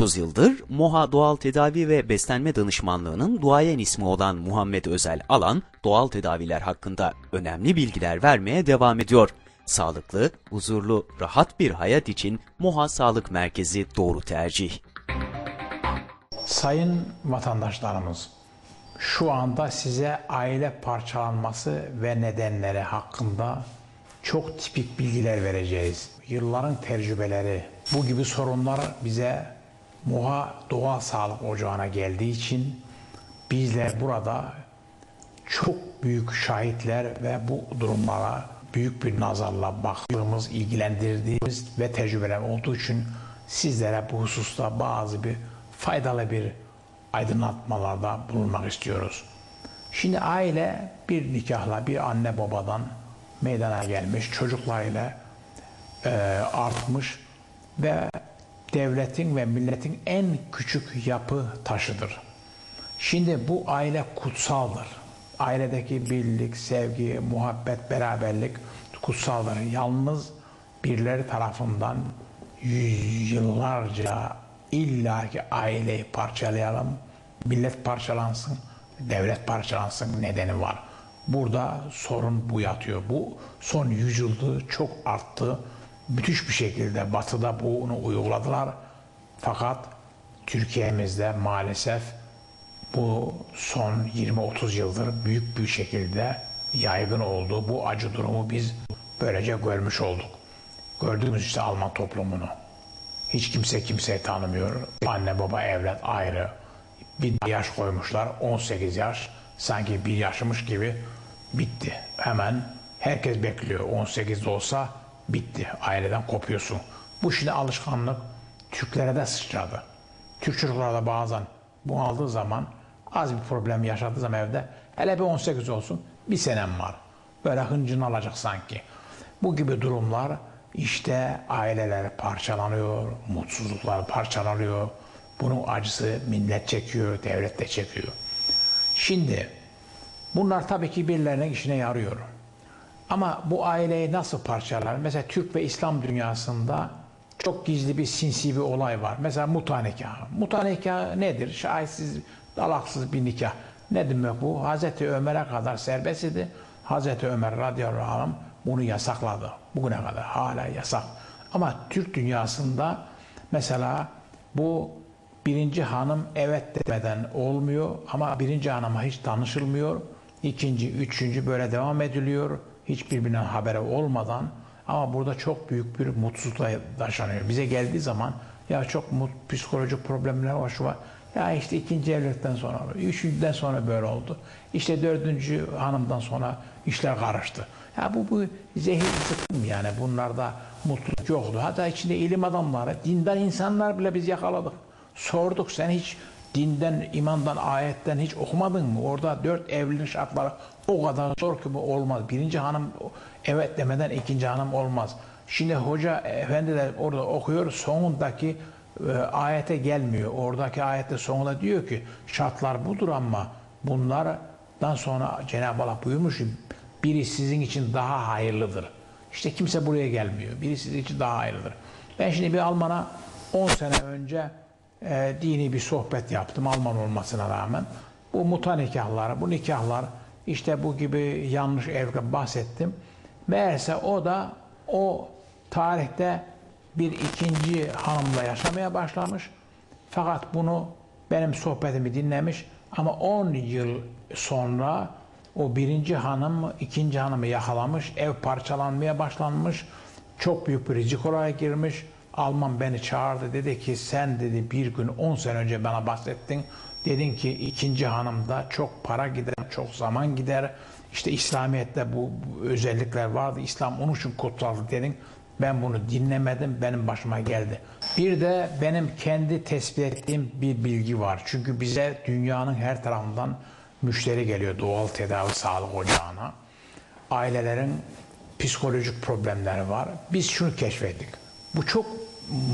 30 yıldır MOHA Doğal Tedavi ve Beslenme Danışmanlığı'nın duayen ismi olan Muhammed Özel Alan, doğal tedaviler hakkında önemli bilgiler vermeye devam ediyor. Sağlıklı, huzurlu, rahat bir hayat için MOHA Sağlık Merkezi doğru tercih. Sayın vatandaşlarımız, şu anda size aile parçalanması ve nedenleri hakkında çok tipik bilgiler vereceğiz. Yılların tecrübeleri, bu gibi sorunlar bize Muha Doğal Sağlık Ocağı'na geldiği için bizler burada çok büyük şahitler ve bu durumlara büyük bir nazarla baktığımız, ilgilendirdiğimiz ve tecrübeler olduğu için sizlere bu hususta bazı bir faydalı bir aydınlatmalarda bulunmak istiyoruz. Şimdi aile bir nikahla bir anne babadan meydana gelmiş, çocuklarıyla e, artmış ve devletin ve milletin en küçük yapı taşıdır. Şimdi bu aile kutsaldır. Ailedeki birlik, sevgi, muhabbet, beraberlik kutsaldır. Yalnız birileri tarafından yıllarca illaki aileyi parçalayalım, millet parçalansın, devlet parçalansın nedeni var. Burada sorun bu yatıyor. Bu son yüzyılda çok arttı. Müthiş bir şekilde batıda bunu uyguladılar. Fakat Türkiye'mizde maalesef bu son 20-30 yıldır büyük bir şekilde yaygın oldu. Bu acı durumu biz böylece görmüş olduk. Gördüğümüz işte Alman toplumunu. Hiç kimse kimseyi tanımıyor. Anne baba evlat ayrı. Bir yaş koymuşlar 18 yaş. Sanki bir yaşmış gibi bitti. Hemen herkes bekliyor. 18'de olsa bitti. Aileden kopuyorsun. Bu şimdi alışkanlık Türklere de sıçradı. Türk çocuklar da bazen bunaldığı zaman az bir problem yaşadığı zaman evde hele bir 18 olsun bir senem var. Böyle hıncını alacak sanki. Bu gibi durumlar işte aileler parçalanıyor, mutsuzluklar parçalanıyor. Bunun acısı millet çekiyor, devlet de çekiyor. Şimdi bunlar tabii ki birilerinin işine yarıyor. Ama bu aileyi nasıl parçalar? Mesela Türk ve İslam dünyasında çok gizli bir sinsi bir olay var. Mesela muta nikahı. Nedir? Şahitsiz, dalaksız bir nikah. Ne demek bu? Hazreti Ömer'e kadar serbest idi. Hazreti Ömer radıyallahu anh bunu yasakladı. Bugüne kadar hala yasak. Ama Türk dünyasında mesela bu birinci hanım evet demeden olmuyor ama birinci hanıma hiç danışılmıyor. İkinci, üçüncü böyle devam ediliyor. Hiç birbirinden haberi olmadan ama burada çok büyük bir mutsuzluğa yaşanıyor. Bize geldiği zaman ya çok mut, psikolojik problemler var şu var. Ya işte ikinci evlilikten sonra, üçüncüden sonra böyle oldu. İşte dördüncü hanımdan sonra işler karıştı. Ya bu, bu zehir sıkım yani bunlarda mutluluk yoktu. Hatta içinde ilim adamları, dindar insanlar bile biz yakaladık. Sorduk sen hiç dinden, imandan, ayetten hiç okumadın mı? Orada dört evlilik şartları o kadar zor ki bu olmaz. Birinci hanım evet demeden ikinci hanım olmaz. Şimdi hoca efendiler orada okuyor sonundaki e, ayete gelmiyor. Oradaki ayette sonunda diyor ki şartlar budur ama bunlardan sonra Cenab-ı Allah buyurmuş biri sizin için daha hayırlıdır. İşte kimse buraya gelmiyor. Biri sizin için daha hayırlıdır. Ben şimdi bir Alman'a 10 sene önce e, dini bir sohbet yaptım Alman olmasına rağmen. Bu muta nikahları, bu nikahlar işte bu gibi yanlış evde bahsettim. Meğerse o da o tarihte bir ikinci hanımla yaşamaya başlamış. Fakat bunu benim sohbetimi dinlemiş ama 10 yıl sonra o birinci hanım ikinci hanımı yakalamış, ev parçalanmaya başlanmış, çok büyük bir rizikolara girmiş. Alman beni çağırdı dedi ki sen dedi bir gün 10 sene önce bana bahsettin. Dedin ki ikinci hanımda çok para gider, çok zaman gider. İşte İslamiyet'te bu, bu özellikler vardı. İslam onun için kutsaldı dedin. Ben bunu dinlemedim, benim başıma geldi. Bir de benim kendi tespit ettiğim bir bilgi var. Çünkü bize dünyanın her tarafından müşteri geliyor doğal tedavi sağlık ocağına. Ailelerin psikolojik problemleri var. Biz şunu keşfettik. Bu çok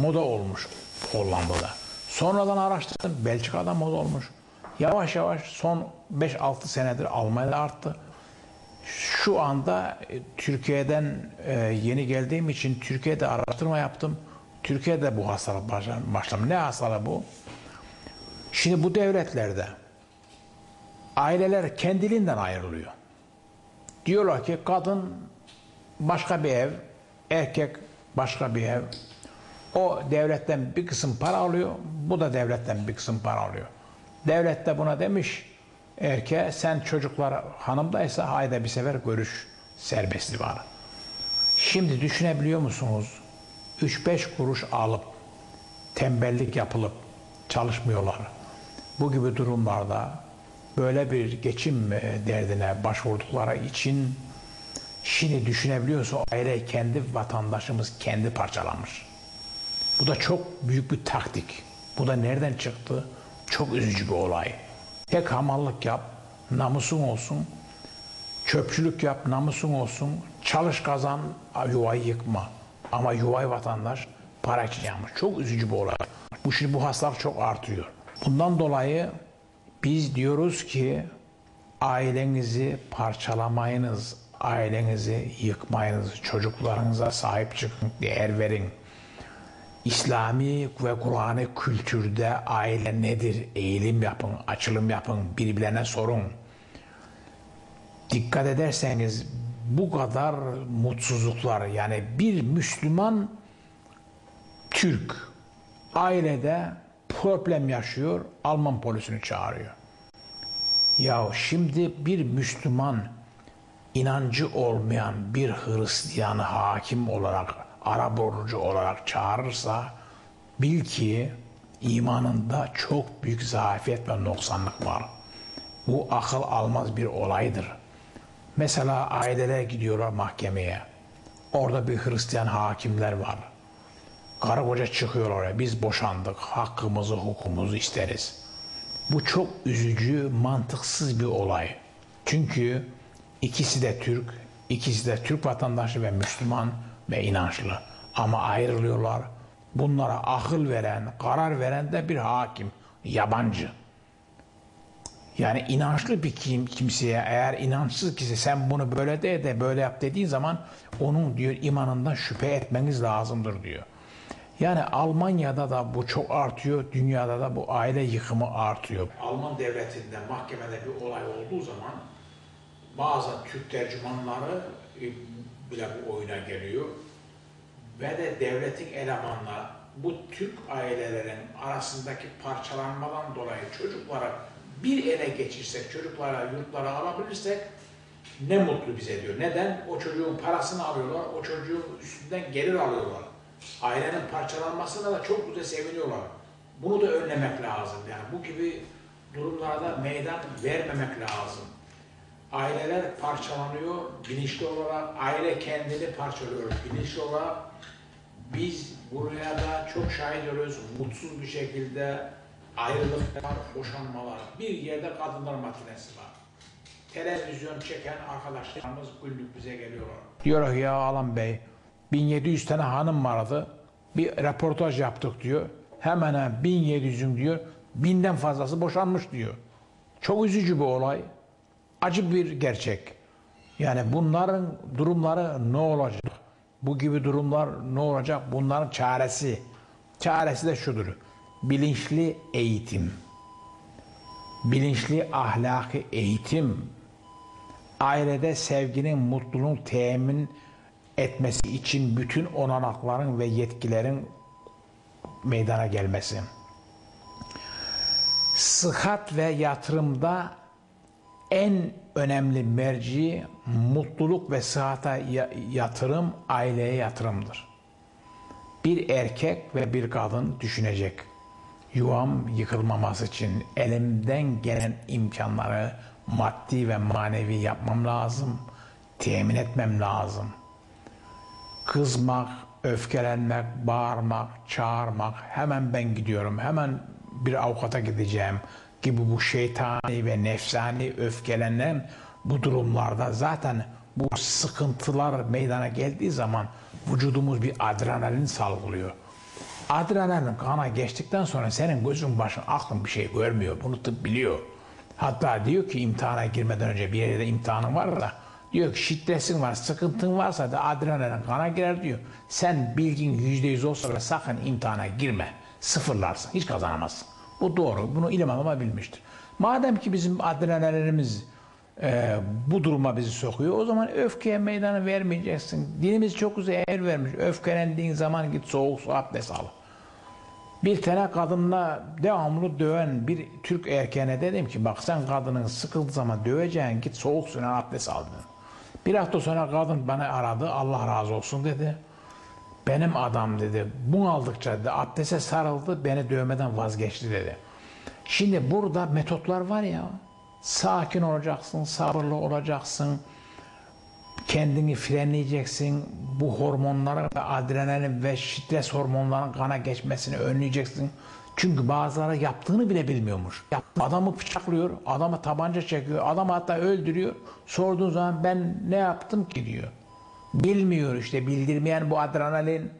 moda olmuş Hollanda'da. Sonradan araştırdım. Belçika'da moda olmuş. Yavaş yavaş son 5-6 senedir Almanya'da arttı. Şu anda e, Türkiye'den e, yeni geldiğim için Türkiye'de araştırma yaptım. Türkiye'de bu hastalık başlam- başlamış. Ne hastalığı bu? Şimdi bu devletlerde aileler kendiliğinden ayrılıyor. Diyorlar ki kadın başka bir ev, erkek başka bir ev. O devletten bir kısım para alıyor, bu da devletten bir kısım para alıyor. Devlet de buna demiş, erkeğe sen çocuklar hanımdaysa ayda bir sefer görüş serbestliği var. Şimdi düşünebiliyor musunuz? 3-5 kuruş alıp tembellik yapılıp çalışmıyorlar. Bu gibi durumlarda böyle bir geçim e, derdine başvurdukları için şimdi düşünebiliyorsun aile kendi vatandaşımız kendi parçalanmış. Bu da çok büyük bir taktik. Bu da nereden çıktı? Çok üzücü bir olay. Tek hamallık yap, namusun olsun. Çöpçülük yap, namusun olsun. Çalış kazan, yuvayı yıkma. Ama yuvayı vatandaş para için yapmış. Çok üzücü bir olay. Bu şimdi bu hastalık çok artıyor. Bundan dolayı biz diyoruz ki ailenizi parçalamayınız, ailenizi yıkmayınız, çocuklarınıza sahip çıkın, değer verin. İslami ve Kur'an'ı kültürde aile nedir? Eğilim yapın, açılım yapın, birbirlerine sorun. Dikkat ederseniz bu kadar mutsuzluklar yani bir Müslüman Türk ailede problem yaşıyor, Alman polisini çağırıyor. Ya şimdi bir Müslüman inancı olmayan bir Hristiyanı hakim olarak, araborucu olarak çağırırsa bil ki imanında çok büyük zafiyet ve noksanlık var. Bu akıl almaz bir olaydır. Mesela aileler gidiyorlar mahkemeye. Orada bir Hristiyan hakimler var. Karı koca çıkıyor oraya. Biz boşandık. Hakkımızı, hukukumuzu isteriz. Bu çok üzücü, mantıksız bir olay. Çünkü ikisi de Türk, ikisi de Türk vatandaşı ve Müslüman ve inançlı. Ama ayrılıyorlar. Bunlara akıl veren, karar veren de bir hakim, yabancı. Yani inançlı bir kim, kimseye eğer inançsız kişi sen bunu böyle de de böyle yap dediğin zaman onun diyor imanından şüphe etmeniz lazımdır diyor. Yani Almanya'da da bu çok artıyor, dünyada da bu aile yıkımı artıyor. Alman devletinde mahkemede bir olay olduğu zaman bazı Türk tercümanları e, bile bu oyuna geliyor. Ve de devletin elemanları bu Türk ailelerin arasındaki parçalanmadan dolayı çocuklara bir ele geçirsek, çocuklara, yurtlara alabilirsek ne mutlu bize diyor. Neden? O çocuğun parasını alıyorlar, o çocuğun üstünden gelir alıyorlar. Ailenin parçalanmasına da çok güzel seviniyorlar. Bunu da önlemek lazım. Yani bu gibi durumlarda meydan vermemek lazım. Aileler parçalanıyor bilinçli olarak, aile kendini parçalıyor bilinçli olarak. Biz buraya da çok şahit oluyoruz. Mutsuz bir şekilde ayrılıklar, boşanmalar. Bir yerde kadınlar matinesi var. Televizyon çeken arkadaşlarımız günlük bize geliyorlar. Diyor ya Alan Bey 1700 tane hanım vardı. Bir röportaj yaptık diyor. Hemen hemen 1700'ün diyor. Binden fazlası boşanmış diyor. Çok üzücü bir olay. Acı bir gerçek. Yani bunların durumları ne olacak? Bu gibi durumlar ne olacak? Bunların çaresi. Çaresi de şudur. Bilinçli eğitim. Bilinçli ahlaki eğitim. Ailede sevginin, mutluluğun temin etmesi için bütün olanakların ve yetkilerin meydana gelmesi. Sıhhat ve yatırımda en önemli merci mutluluk ve sıhhata yatırım aileye yatırımdır. Bir erkek ve bir kadın düşünecek. Yuvam yıkılmaması için elimden gelen imkanları maddi ve manevi yapmam lazım, temin etmem lazım. Kızmak, öfkelenmek, bağırmak, çağırmak, hemen ben gidiyorum, hemen bir avukata gideceğim gibi bu şeytani ve nefsani öfkelenen bu durumlarda zaten bu sıkıntılar meydana geldiği zaman vücudumuz bir adrenalin salgılıyor. Adrenalin kana geçtikten sonra senin gözün başın aklın bir şey görmüyor. Bunu tıp biliyor. Hatta diyor ki imtihana girmeden önce bir yerde imtihanın var da Diyor ki şitresin var, sıkıntın varsa da adrenalin kana girer diyor. Sen bilgin yüzde yüz olsa da sakın imtihana girme. Sıfırlarsın, hiç kazanamazsın. Bu doğru, bunu ilim adamı bilmiştir. Madem ki bizim adrenalinimiz e, bu duruma bizi sokuyor, o zaman öfkeye meydanı vermeyeceksin. Dinimiz çok güzel el vermiş. Öfkelendiğin zaman git soğuk su abdest al. Bir tane kadınla devamlı döven bir Türk erkeğine dedim ki bak sen kadının sıkıldığı zaman döveceğin git soğuk suyla abdest al. Bir hafta sonra kadın bana aradı Allah razı olsun dedi. Benim adam dedi bunaldıkça dedi, abdeste sarıldı beni dövmeden vazgeçti dedi. Şimdi burada metotlar var ya sakin olacaksın, sabırlı olacaksın, kendini frenleyeceksin. Bu hormonların ve adrenalin ve stres hormonlarının kana geçmesini önleyeceksin. Çünkü bazıları yaptığını bile bilmiyormuş. Adamı bıçaklıyor, adama tabanca çekiyor, adamı hatta öldürüyor. Sorduğun zaman ben ne yaptım ki diyor. Bilmiyor işte bildirmeyen bu adrenalin